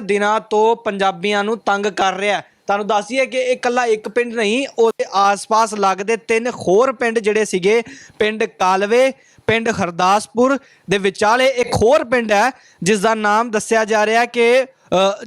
ਦਿਨਾਂ ਤੋਂ ਪੰਜਾਬੀਆਂ ਨੂੰ ਤੰਗ ਕਰ ਰਿਹਾ ਹੈ। ਤੁਹਾਨੂੰ ਦੱਸੀਏ ਕਿ ਇਹ ਇਕੱਲਾ ਇੱਕ ਪਿੰਡ ਨਹੀਂ, ਉਹਦੇ ਆਸ-ਪਾਸ ਲੱਗਦੇ ਤਿੰਨ ਹੋਰ ਪਿੰਡ ਜਿਹੜੇ ਸੀਗੇ, ਪਿੰਡ ਕਾਲਵੇ, ਪਿੰਡ ਹਰਦਾਸਪੁਰ ਦੇ ਵਿਚਾਲੇ ਇੱਕ ਹੋਰ ਪਿੰਡ ਹੈ ਜਿਸ ਦਾ ਨਾਮ ਦੱਸਿਆ ਜਾ ਰਿਹਾ ਕਿ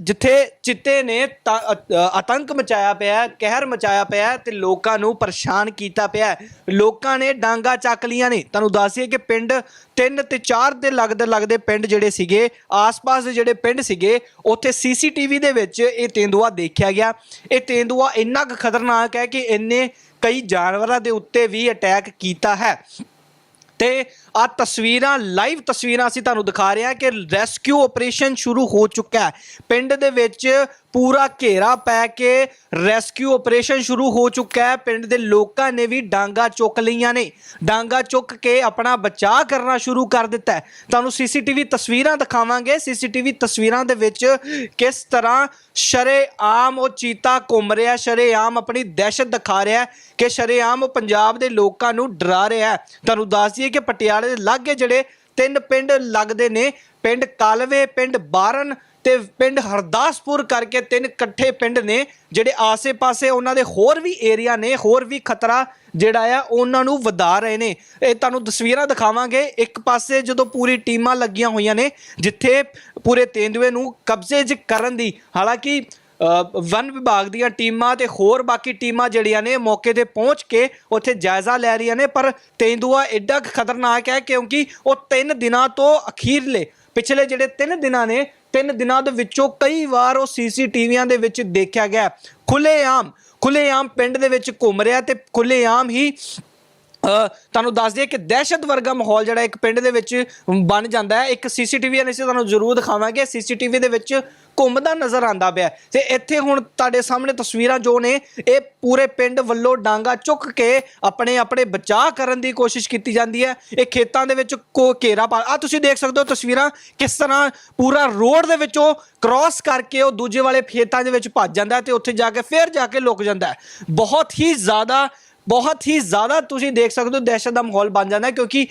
ਜਿੱਥੇ ਚਿੱਤੇ ਨੇ ਤਾ- ਆਤੰਕ ਮਚਾਇਆ ਪਿਆ, ਕਹਿਰ ਮਚਾਇਆ ਪਿਆ ਹੈ ਤੇ ਲੋਕਾਂ ਨੂੰ ਪਰੇਸ਼ਾਨ ਕੀਤਾ ਪਿਆ ਲੋਕਾਂ ਨੇ ਡਾਂਗਾ ਚੱਕ ਲੀਆਂ ਨੇ। ਤੁਹਾਨੂੰ ਦੱਸੀਏ ਕਿ ਪਿੰਡ ਤਿੰਨ ਤੇ ਚਾਰ ਦੇ ਲੱਗਦੇ ਲੱਗਦੇ ਪਿੰਡ ਜਿਹੜੇ ਸੀਗੇ, ਆਸ-ਪਾਸ ਦੇ ਜਿਹੜੇ ਪਿੰਡ ਸੀਗੇ, ਉੱਥੇ ਸੀਸੀਟੀਵੀ ਦੇ ਵਿੱਚ ਇਹ ਤੇਂਦੂਆ ਦੇਖਿਆ ਗਿਆ। ਇਹ ਤੇਂਦੂਆ ਇੰਨਾ ਕੁ ਖਤਰਨਾਕ ਹੈ ਕਿ ਇਹਨੇ ਕਈ ਜਾਨਵਰਾਂ ਦੇ ਉੱਤੇ ਵੀ ਅਟੈਕ ਕੀਤਾ ਹੈ। ਤੇ ਆ ਤਸਵੀਰਾਂ ਲਾਈਵ ਤਸਵੀਰਾਂ ਅਸੀਂ ਤੁਹਾਨੂੰ ਦਿਖਾ ਰਹੇ ਹਾਂ ਕਿ ਰੈਸਕਿਊ ਆਪਰੇਸ਼ਨ ਸ਼ੁਰੂ ਹੋ ਚੁੱਕਾ ਹੈ। ਪਿੰਡ ਦੇ ਵਿੱਚ ਪੂਰਾ ਘੇਰਾ ਪੈ ਕੇ ਰੈਸਕਿਊ ਆਪਰੇਸ਼ਨ ਸ਼ੁਰੂ ਹੋ ਚੁੱਕਾ ਹੈ। ਪਿੰਡ ਦੇ ਲੋਕਾਂ ਨੇ ਵੀ ਡਾਂਗਾ ਚੁੱਕ ਲਈਆਂ ਨੇ। ਡਾਂਗਾ ਚੁੱਕ ਕੇ ਆਪਣਾ ਬਚਾਅ ਕਰਨਾ ਸ਼ੁਰੂ ਕਰ ਦਿੱਤਾ ਹੈ। ਤੁਹਾਨੂੰ ਸੀਸੀਟੀਵੀ ਤਸਵੀਰਾਂ ਦਿਖਾਵਾਂਗੇ। ਸੀਸੀਟੀਵੀ ਤਸਵੀਰਾਂ ਦੇ ਵਿੱਚ ਕਿਸ ਤਰ੍ਹਾਂ ਸ਼ਰੇਆਮ ਉਹ ਚੀਤਾ ਘੁੰਮ ਰਿਹਾ ਸ਼ਰੇਆਮ ਆਪਣੀ ਦਹਿਸ਼ਤ ਦਿਖਾ ਰਿਹਾ ਕਿ ਸ਼ਰੇਆਮ ਉਹ ਪੰਜਾਬ ਦੇ ਲੋਕਾਂ ਨੂੰ ਡਰਾ ਰਿਹਾ ਤੁਹਾਨੂੰ ਦੱਸ ਦਈਏ ਕਿ ਪਟਿਆਲੇ ਦੇ ਲਾਗੇ ਜਿਹੜੇ ਤਿੰਨ ਪਿੰਡ ਲੱਗਦੇ ਨੇ ਪਿੰਡ ਕਾਲਵੇ, ਪਿੰਡ ਬਾਰਨ ਤੇ ਪਿੰਡ ਹਰਦਾਸਪੁਰ ਕਰਕੇ ਤਿੰਨ ਇਕੱਠੇ ਪਿੰਡ ਨੇ ਜਿਹੜੇ ਆਸੇ-ਪਾਸੇ ਉਹਨਾਂ ਦੇ ਹੋਰ ਵੀ ਏਰੀਆ ਨੇ, ਹੋਰ ਵੀ ਖਤਰਾ ਜਿਹੜਾ ਆ, ਉਹਨਾਂ ਨੂੰ ਵਧਾ ਰਹੇ ਨੇ। ਇਹ ਤੁਹਾਨੂੰ ਤਸਵੀਰਾਂ ਦਿਖਾਵਾਂਗੇ। ਇੱਕ ਪਾਸੇ ਜਦੋਂ ਪੂਰੀ ਟੀਮਾਂ ਲੱਗੀਆਂ ਹੋਈਆਂ ਨੇ, ਜਿੱਥੇ ਪੂਰੇ ਤੇਂਦੂਏ ਨੂੰ ਕਬਜ਼ੇ 'ਚ ਕਰਨ ਦੀ, ਹਾਲਾਂਕਿ ਵਨ ਵਿਭਾਗ ਦੀਆਂ ਟੀਮਾਂ ਤੇ ਹੋਰ ਬਾਕੀ ਟੀਮਾਂ ਜਿਹੜੀਆਂ ਨੇ, ਮੌਕੇ ਤੇ ਪਹੁੰਚ ਕੇ ਉੱਥੇ ਜਾਇਜ਼ਾ ਲੈ ਰਹੀਆਂ ਨੇ, ਪਰ ਤੇਂਦੂਆ ਐਡਾ ਖਤਰਨਾਕ ਹੈ ਕਿਉਂਕਿ ਉਹ 3 ਦਿਨਾਂ ਤੋਂ ਅਖੀਰਲੇ ਪਿਛਲੇ ਜਿਹੜੇ 3 ਦਿਨਾਂ ਨੇ 3 ਦਿਨਾਂ ਦੇ ਵਿੱਚੋਂ ਕਈ ਵਾਰ ਉਹ ਸੀਸੀਟੀਵੀਆਂ ਦੇ ਵਿੱਚ ਦੇਖਿਆ ਗਿਆ ਖੁੱਲੇਆਮ ਖੁੱਲੇਆਮ ਪਿੰਡ ਦੇ ਵਿੱਚ ਘੁੰਮ ਰਿਹਾ ਤੇ ਖੁੱਲੇਆਮ ਹੀ ਤੁਹਾਨੂੰ ਦੱਸ ਦਈਏ ਕਿ ਦਹਿਸ਼ਤ ਵਰਗਾ ਮਾਹੌਲ ਜਿਹੜਾ ਇੱਕ ਪਿੰਡ ਦੇ ਵਿੱਚ ਬਣ ਜਾਂਦਾ ਹੈ। ਇੱਕ ਸੀਸੀਟੀਵੀ ਅਸੀਂ ਤੁਹਾਨੂੰ ਜ਼ਰੂਰ ਦਿਖਾਵਾਂਗੇ। ਸੀਸੀਟੀਵੀ ਦੇ ਵਿੱਚ ਘੁੰਮਦਾ ਨਜ਼ਰ ਆਂਦਾ ਪਿਆ ਹੈ। ਤੇ ਇੱਥੇ ਹੁਣ ਤੁਹਾਡੇ ਸਾਹਮਣੇ ਤਸਵੀਰਾਂ ਜੋ ਨੇ, ਇਹ ਪੂਰੇ ਪਿੰਡ ਵੱਲੋਂ ਡਾਂਗਾ ਚੁੱਕ ਕੇ ਆਪਣੇ ਆਪਣੇ ਬਚਾਅ ਕਰਨ ਦੀ ਕੋਸ਼ਿਸ਼ ਕੀਤੀ ਜਾਂਦੀ ਹੈ ਇਹ ਖੇਤਾਂ ਦੇ ਵਿੱਚ ਕੋ ਘੇਰਾ ਪਾ ਆ ਤੁਸੀਂ ਦੇਖ ਸਕਦੇ ਹੋ ਤਸਵੀਰਾਂ ਕਿਸ ਤਰ੍ਹਾਂ ਪੂਰਾ ਰੋਡ ਦੇ ਵਿੱਚੋਂ ਕ੍ਰਾਸ ਕਰਕੇ ਉਹ ਦੂਜੇ ਵਾਲੇ ਖੇਤਾਂ ਦੇ ਵਿੱਚ ਭੱਜ ਜਾਂਦਾ ਹੈ ਤੇ ਉੱਥੇ ਜਾ ਕੇ ਫਿਰ ਜਾ ਕੇ ਲੁਕ ਜਾਂਦਾ ਬਹੁਤ ਹੀ ਜ਼ਿਆਦਾ ਬਹੁਤ ਹੀ ਜ਼ਿਆਦਾ ਤੁਸੀਂ ਦੇਖ ਸਕਦੇ ਹੋ ਦਹਿਸ਼ਤ ਦਾ ਮਾਹੌਲ ਬਣ ਜਾਂਦਾ ਹੈ ਕਿਉਂਕਿ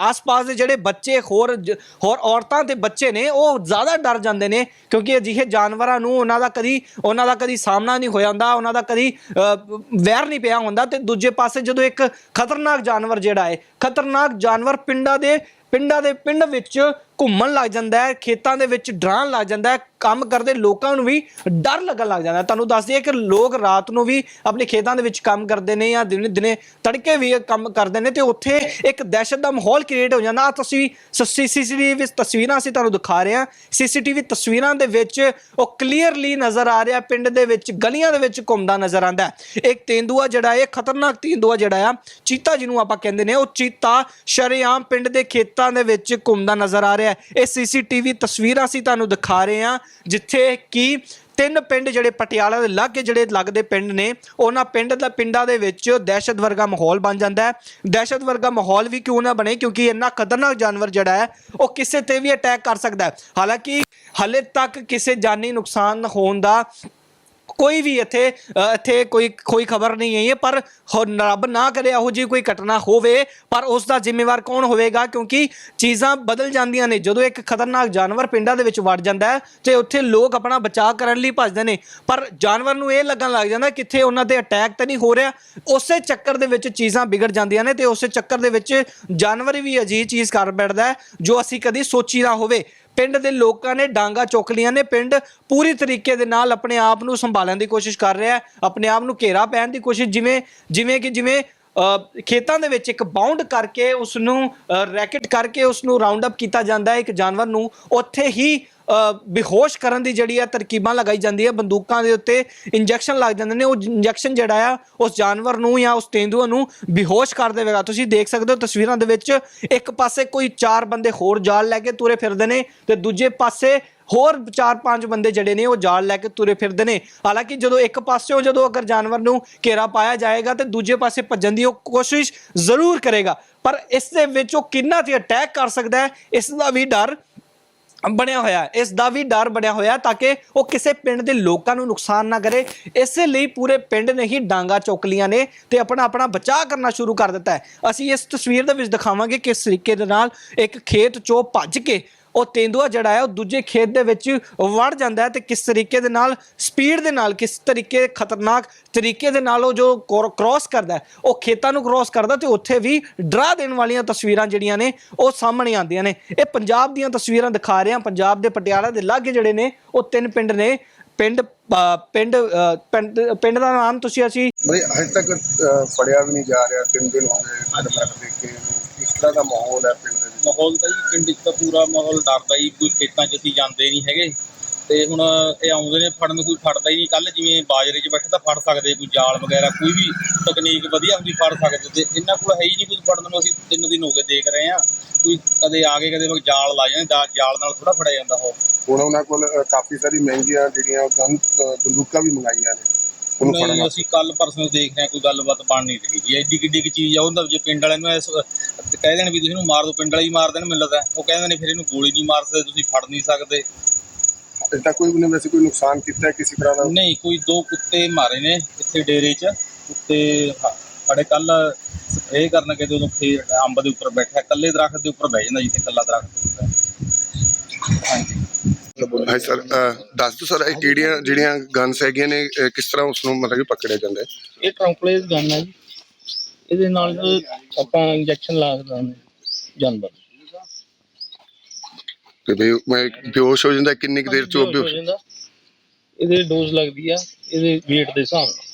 ਆਸ-ਪਾਸ ਦੇ ਜਿਹੜੇ ਬੱਚੇ ਹੋਰ ਜ- ਹੋਰ ਔਰਤਾਂ ਤੇ ਬੱਚੇ ਨੇ ਉਹ ਜ਼ਿਆਦਾ ਡਰ ਜਾਂਦੇ ਨੇ ਕਿਉਂਕਿ ਅਜਿਹੇ ਜਾਨਵਰਾਂ ਨੂੰ ਉਹਨਾਂ ਦਾ ਕਦੀ ਉਹਨਾਂ ਦਾ ਕਦੀ ਸਾਹਮਣਾ ਨਹੀਂ ਹੋਇਆ ਹੁੰਦਾ ਉਹਨਾਂ ਦਾ ਕਦੀ ਅ, ਵੈਰ ਨਹੀਂ ਪਿਆ ਹੁੰਦਾ ਤੇ ਦੂਜੇ ਪਾਸੇ ਜਦੋਂ ਇੱਕ ਖਤਰਨਾਕ ਜਾਨਵਰ ਜਿਹੜਾ ਹੈ ਖਤਰਨਾਕ ਜਾਨਵਰ ਪਿੰਡਾਂ ਦੇ ਪਿੰਡਾਂ ਦੇ ਪਿੰਡ ਵਿੱਚ ਘੁੰਮਣ ਲੱਗ ਜਾਂਦਾ ਹੈ, ਖੇਤਾਂ ਦੇ ਵਿੱਚ ਡਰਾਉਣ ਲੱਗ ਜਾਂਦਾ ਹੈ, ਕੰਮ ਕਰਦੇ ਲੋਕਾਂ ਨੂੰ ਵੀ ਡਰ ਲੱਗਣ ਲੱਗ ਜਾਂਦਾ ਤੁਹਾਨੂੰ ਦੱਸ ਦਈਏ ਕਿ ਲੋਕ ਰਾਤ ਨੂੰ ਵੀ ਆਪਣੇ ਖੇਤਾਂ ਦੇ ਵਿੱਚ ਕੰਮ ਕਰਦੇ ਨੇ ਜਾਂ ਦਿਨੇ ਦਿਨੇ ਤੜਕੇ ਵੀ ਕੰਮ ਕਰਦੇ ਨੇ ਤੇ ਉੱਥੇ ਇੱਕ ਦਹਿਸ਼ਤ ਦਾ ਮਾਹੌਲ ਕ੍ਰੀਏਟ ਹੋ ਜਾਂਦਾ। ਆਹ ਤੁਸੀਂ ਸੀਸੀਟੀਵੀ ਵਿੱਚ ਤਸਵੀਰਾਂ ਅਸੀਂ ਤੁਹਾਨੂੰ ਦਿਖਾ ਰਹੇ ਹਾਂ। ਸੀਸੀਟੀਵੀ ਤਸਵੀਰਾਂ ਦੇ ਵਿੱਚ ਉਹ ਕਲੀਅਰਲੀ ਨਜ਼ਰ ਆ ਰਿਹਾ, ਪਿੰਡ ਦੇ ਵਿੱਚ, ਗਲੀਆਂ ਦੇ ਵਿੱਚ ਘੁੰਮਦਾ ਨਜ਼ਰ ਆਂਦਾ ਇੱਕ ਤੇਂਦੂਆ ਜਿਹੜਾ ਇਹ ਖਤਰਨਾਕ ਤੇਂਦੂਆ ਜਿਹੜਾ ਆ, ਚੀਤਾ ਜਿਹਨੂੰ ਆਪਾਂ ਕਹਿੰਦੇ ਨੇ, ਉਹ ਚੀਤਾ ਸ਼ਰੇਆਮ ਪਿੰਡ ਦੇ ਖੇਤਾਂ ਦੇ ਵਿੱਚ ਘੁੰਮਦਾ ਨਜ਼ਰ ਆ ਰਿਹਾ ਹੈ। ਇਹ ਸੀਸੀਟੀਵੀ ਤਸਵੀਰਾਂ ਅਸੀਂ ਤੁਹਾਨੂੰ ਦਿਖਾ ਰਹੇ ਹਾਂ, ਜਿੱਥੇ ਕਿ ਤਿੰਨ ਪਿੰਡ ਜਿਹੜੇ ਪਟਿਆਲਾ ਦੇ ਲਾਗੇ ਜਿਹੜੇ ਲੱਗਦੇ ਪਿੰਡ ਨੇ, ਉਹਨਾਂ ਪਿੰਡ ਦਾ ਪਿੰਡਾਂ ਦੇ ਵਿੱਚ ਦਹਿਸ਼ਤ ਵਰਗਾ ਮਾਹੌਲ ਬਣ ਜਾਂਦਾ ਹੈ। ਦਹਿਸ਼ਤ ਵਰਗਾ ਮਾਹੌਲ ਵੀ ਕਿਉਂ ਨਾ ਬਣੇ? ਕਿਉਂਕਿ ਇੰਨਾ ਖਤਰਨਾਕ ਜਾਨਵਰ ਜਿਹੜਾ ਹੈ, ਉਹ ਕਿਸੇ ਤੇ ਵੀ ਅਟੈਕ ਕਰ ਸਕਦਾ ਹੈ। ਹਾਲਾਂਕਿ ਹਲੇ ਤੱਕ ਕਿਸੇ ਜਾਨੀ ਨੁਕਸਾਨ ਹੋਣ ਦਾ ਕੋਈ ਵੀ ਇੱਥੇ ਇੱਥੇ ਕੋਈ ਕੋਈ ਖਬਰ ਨਹੀਂ ਆਈ ਹੈ, ਪਰ ਹੋ- ਰੱਬ ਨਾ ਕਰੇ ਇਹੋ ਜਿਹੀ ਕੋਈ ਘਟਨਾ ਹੋਵੇ, ਪਰ ਉਸ ਦਾ ਜ਼ਿੰਮੇਵਾਰ ਕੌਣ ਹੋਵੇਗਾ? ਕਿਉਂਕਿ ਚੀਜ਼ਾਂ ਬਦਲ ਜਾਂਦੀਆਂ ਨੇ। ਜਦੋਂ ਇੱਕ ਖਤਰਨਾਕ ਜਾਨਵਰ ਪਿੰਡਾਂ ਦੇ ਵਿੱਚ ਵੜ ਜਾਂਦਾ ਹੈ, ਤੇ ਉੱਥੇ ਲੋਕ ਆਪਣਾ ਬਚਾਅ ਕਰਨ ਲਈ ਭੱਜਦੇ ਨੇ। ਪਰ ਜਾਨਵਰ ਨੂੰ ਇਹ ਲੱਗਣ ਲੱਗ ਜਾਂਦਾ ਕਿੱਥੇ ਉਹਨਾਂ ਤੇ ਅਟੈਕ ਤਾਂ ਨਹੀਂ ਹੋ ਰਿਹਾ। ਉਸੇ ਚੱਕਰ ਦੇ ਵਿੱਚ ਚੀਜ਼ਾਂ ਵਿਗੜ ਜਾਂਦੀਆਂ ਨੇ, ਤੇ ਉਸੇ ਚੱਕਰ ਦੇ ਵਿੱਚ ਜਾਨਵਰ ਵੀ ਅਜੀਬ ਚੀਜ਼ ਕਰ ਬੈਠਦਾ ਜੋ ਅਸੀਂ ਕਦੀ ਸੋਚੀ ਨਾ ਹੋਵੇ। ਪਿੰਡ ਦੇ ਲੋਕਾਂ ਨੇ ਡਾਂਗਾ ਚੁੱਕ ਲੀਆਂ ਨੇ। ਪਿੰਡ ਪੂਰੀ ਤਰੀਕੇ ਦੇ ਨਾਲ ਆਪਣੇ ਆਪ ਨੂੰ ਸੰਭਾਲਣ ਦੀ ਕੋਸ਼ਿਸ਼ ਕਰ ਰਿਹਾ ਹੈ। ਆਪਣੇ ਆਪ ਨੂੰ ਘੇਰਾ ਪੈਣ ਦੀ ਕੋਸ਼ਿਸ਼ ਜਿਵੇਂ ਜਿਵੇਂ ਕਿ ਜਿਵੇਂ ਖੇਤਾਂ ਦੇ ਵਿੱਚ ਇੱਕ ਬਾਉਂਡ ਕਰਕੇ ਉਸ ਨੂੰ ਰੈਕਟ ਕਰਕੇ ਉਸ ਨੂੰ ਰਾਉਂਡ ਅਪ ਕੀਤਾ ਜਾਂਦਾ ਹੈ ਇੱਕ ਜਾਨਵਰ ਨੂੰ। ਉੱਥੇ ਹੀ ਬੇਹੋਸ਼ ਕਰਨ ਦੀ ਜਿਹੜੀ ਆ ਤਰਕੀਬਾਂ ਲਗਾਈ ਜਾਂਦੀ ਹੈ ਬੰਦੂਕਾਂ ਦੇ ਉੱਤੇ ਇੰਜੈਕਸ਼ਨ ਲੱਗ ਜਾਂਦੇ ਨੇ। ਉਹ ਇੰਜੈਕਸ਼ਨ ਜਿਹੜਾ ਆ, ਉਸ ਜਾਨਵਰ ਨੂੰ ਜਾਂ ਉਸ ਤੇਂਦੂਆ ਨੂੰ ਬੇਹੋਸ਼ ਕਰ ਦੇਵੇਗਾ। ਤੁਸੀਂ ਦੇਖ ਸਕਦੇ ਹੋ ਤਸਵੀਰਾਂ ਦੇ ਵਿੱਚ ਇੱਕ ਪਾਸੇ ਕੋਈ ਚਾਰ ਬੰਦੇ ਹੋਰ ਜਾਲ ਲੈ ਕੇ ਤੁਰੇ ਫਿਰਦੇ ਨੇ ਤੇ ਦੂਜੇ ਪਾਸੇ ਹੋਰ ਚਾਰ ਪੰਜ ਬੰਦੇ ਜਿਹੜੇ ਨੇ ਉਹ ਜਾਲ ਲੈ ਕੇ ਤੁਰੇ ਫਿਰਦੇ ਨੇ। ਹਾਲਾਂਕਿ ਜਦੋਂ ਇੱਕ ਪਾਸਿਓਂ ਜਦੋਂ ਅਗਰ ਜਾਨਵਰ ਨੂੰ ਘੇਰਾ ਪਾਇਆ ਜਾਏਗਾ ਤੇ ਦੂਜੇ ਪਾਸੇ ਭੱਜਣ ਦੀ ਉਹ ਕੋਸ਼ਿਸ਼ ਜ਼ਰੂਰ ਕਰੇਗਾ। ਪਰ ਇਸ ਦੇ ਵਿੱਚ ਉਹ ਕਿੰਨਾ ਤੇ ਅਟੈਕ ਕਰ ਸਕਦਾ ਹੈ, ਇਸ ਦਾ ਵੀ ਡਰ ਬਣਿਆ ਹੋਇਆ ਹੈ। ਇਸ ਦਾ ਵੀ ਡਰ ਬਣਿਆ ਹੋਇਆ ਤਾਂ ਕਿ ਉਹ ਕਿਸੇ ਪਿੰਡ ਦੇ ਲੋਕਾਂ ਨੂੰ ਨੁਕਸਾਨ ਨਾ ਕਰੇ। ਇਸੇ ਲਈ ਪੂਰੇ ਪਿੰਡ ਨੇ ਹੀ ਡਾਂਗਾ ਚੁੱਕ ਲੀਆਂ ਨੇ ਤੇ ਆਪਣਾ ਆਪਣਾ ਬਚਾਅ ਕਰਨਾ ਸ਼ੁਰੂ ਕਰ ਦਿੱਤਾ ਹੈ। ਅਸੀਂ ਇਸ ਤਸਵੀਰ ਦੇ ਵਿੱਚ ਦਿਖਾਵਾਂਗੇ ਕਿਸ ਤਰੀਕੇ ਦੇ ਨਾਲ ਇੱਕ ਖੇਤ ਚੋਂ ਭੱਜ ਕੇ ਉਹ ਤੇਂਦੂਆ ਜਿਹੜਾ ਹੈ ਉਹ ਦੂਜੇ ਖੇਤ ਦੇ ਵਿੱਚ ਵੜ ਜਾਂਦਾ ਹੈ ਤੇ ਕਿਸ ਤਰੀਕੇ ਦੇ ਨਾਲ ਸਪੀਡ ਦੇ ਨਾਲ ਕਿਸ ਤਰੀਕੇ ਖਤਰਨਾਕ ਤਰੀਕੇ ਦੇ ਨਾਲ ਉਹ ਜੋ ਕ੍ਰਾਸ ਕਰਦਾ ਉਹ ਖੇਤਾਂ ਨੂੰ ਕ੍ਰਾਸ ਕਰਦਾ ਤੇ ਉੱਥੇ ਵੀ ਡਰਾ ਦੇਣ ਵਾਲੀਆਂ ਤਸਵੀਰਾਂ ਜਿਹੜੀਆਂ ਨੇ ਉਹ ਸਾਹਮਣੇ ਆਉਂਦੀਆਂ ਨੇ। ਇਹ ਪੰਜਾਬ ਦੀਆਂ ਤਸਵੀਰਾਂ ਦਿਖਾ ਰਹੇ ਹਾਂ ਪੰਜਾਬ ਦੇ ਪਟਿਆਲਾ ਦੇ ਲਾਗੇ ਜਿਹੜੇ ਨੇ ਉਹ ਤਿੰਨ ਪਿੰਡ ਨੇ। ਪਿੰਡ ਪਿੰਡ ਪਿੰਡ ਪਿੰਡ ਦਾ ਨਾਮ ਤੁਸੀਂ ਅਸੀਂ ਬਈ ਹਜੇ ਤੱਕ ਅ, ਫੜਿਆ ਵੀ ਨਹੀਂ ਜਾ ਰਿਹਾ ਤਿੰਨ ਦਿਨ ਹੋ ਗਏ ਪਿੰਡ ਤੱਕ ਇਸ ਤਰ੍ਹਾਂ ਦਾ ਮਾਹੌਲ ਹੈ ਪਿੰਡ ਦੇ ਮਾਹੌਲ ਤਾਂ ਜੀ, ਪਿੰਡ 'ਚ ਤਾਂ ਪੂਰਾ ਮਾਹੌਲ ਡਰਦਾ ਜੀ, ਕੋਈ ਖੇਤਾਂ 'ਚ ਅਸੀਂ ਜਾਂਦੇ ਨਹੀਂ ਹੈਗੇ। ਤੇ ਹੁਣ ਇਹ ਆਉਂਦੇ ਨੇ ਫੜਨ, ਕੋਈ ਫੜਦਾ ਹੀ ਨਹੀਂ। ਕੱਲ ਜਿਵੇਂ ਬਾਜਰੇ 'ਚ ਬੈਠੇ ਤਾਂ ਫੜ ਸਕਦੇ, ਕੋਈ ਜਾਲ ਵਗੈਰਾ, ਕੋਈ ਵੀ ਤਕਨੀਕ ਵਧੀਆ ਹੁੰਦੀ, ਫੜ ਸਕਦੇ। ਤੇ ਇਹਨਾਂ ਕੋਲ ਹੈ ਹੀ ਨਹੀਂ ਕੁਝ ਫੜਨ ਨੂੰ, ਅਸੀਂ ਤਿੰਨ ਦਿਨ ਹੋ ਗਏ ਦੇਖ ਰਹੇ ਆ ਕੋਈ ਕਦੇ ਆ ਕੇ, ਕਦੇ ਜਾਲ ਲਾ ਜਾਂਦੇ, ਜਾ- ਜਾਲ ਨਾਲ ਥੋੜਾ ਫੜਿਆ ਜਾਂਦਾ ਉਹ। ਹੁਣ ਉਹਨਾਂ ਕੋਲ ਕਾਫੀ ਸਾਰੀ ਮਹਿੰਗੀਆਂ ਜਿਹੜੀਆਂ ਬੰਦੂਕਾਂ ਵੀ ਮੰਗਾਈਆਂ ਨੇ। ਉਹਨੂੰ ਫੜਨ। ਅਸੀਂ ਕੱਲ ਪਰਸੋਂ ਦੇਖ ਰਹੇ ਹਾਂ ਕੋਈ ਗੱਲਬਾਤ ਬਣ ਨਹੀਂ ਰਹੀ ਜੀ ਐਡੀ ਕਿੱਡੀ ਕੀ ਚੀਜ਼ ਆ ਉਹਦਾ ਜੇ ਪਿੰਡ ਵਾਲਿਆਂ ਨੂੰ ਇਸ ਕਹਿ ਦੇਣ ਵੀ ਤੁਸੀਂ ਇਹਨੂੰ ਮਾਰ ਦਿਓ ਪਿੰਡ ਵਾਲੇ ਹੀ ਮਾਰ ਦੇਣ ਮੈਨੂੰ ਲੱਗਦਾ। ਉਹ ਕਹਿੰਦੇ ਨੇ ਫਿਰ ਇਹਨੂੰ ਗੋਲੀ ਨਹੀਂ ਮਾਰ ਸਕਦੇ ਤੁਸੀਂ ਫੜ ਨਹੀਂ ਸਕਦੇ। ਤੱਕ ਕੋਈ ਉਹਨੇ ਵੈਸੇ ਕੋਈ ਨੁਕਸਾਨ ਕੀਤਾ ਕਿਸੇ ਤਰ੍ਹਾਂ ਦਾ? ਨਹੀਂ ਕੋਈ ਦੋ ਕੁੱਤੇ ਮਾਰੇ ਨੇ ਇੱਥੇ ਡੇਰੇ 'ਚ। ਕੁੱਤੇ ਸਾਡੇ ਕੱਲ ਸਪਰੇਅ ਕਰਨ ਗਏ ਤੇ ਉਦੋਂ ਖੇ ਅੰਬ ਦੇ ਉੱਪਰ ਬੈਠਾ ਇਕੱਲੇ ਦਰਖਤ ਦੇ ਉੱਪਰ ਬਹਿ ਜਾਂਦਾ ਜਿੱਥੇ ਇਕੱਲਾ ਦਰਖਤ ਹੁੰਦਾ। ਹਾਂਜੀ। ਹਾਂ ਸਰ ਦੱਸ ਦਿਓ ਸਰ ਇਹ ਕਿਹੜੀਆਂ ਜਿਹੜੀਆਂ ਗਨਸ ਹੈਗੀਆਂ ਨੇ ਕਿਸ ਤਰ੍ਹਾਂ ਉਸ ਨੂੰ ਮਤਲਬ ਕਿ ਪਕੜਿਆ ਜਾਂਦਾ ਹੈ? ਇਹ ਟਰੰਕਲੇਸ ਗਨ ਹੈ ਜੀ। ਇਹਦੇ ਨਾਲ ਆਪਾਂ ਇੰਜੈਕਸ਼ਨ ਲਾ ਸਕਦੇ ਹਾਂ ਜਾਨਵਰ। ਨੂੰ। ਤੇ ਵੀ ਮੈਂ ਬੇਹੋਸ਼ ਹੋ ਜਾਂਦਾ ਕਿੰਨੀ ਕੁ ਦੇਰ ਚ ਉਹ ਬੇਹੋਸ਼? ਹੋ ਬੇਹੋਸ਼ ਜਾਂਦਾ। ਇਹਦੇ ਡੋਜ਼ ਲੱਗਦੀ ਆ ਇਹਦੇ weight ਦੇ ਹਿਸਾਬ ਨਾਲ।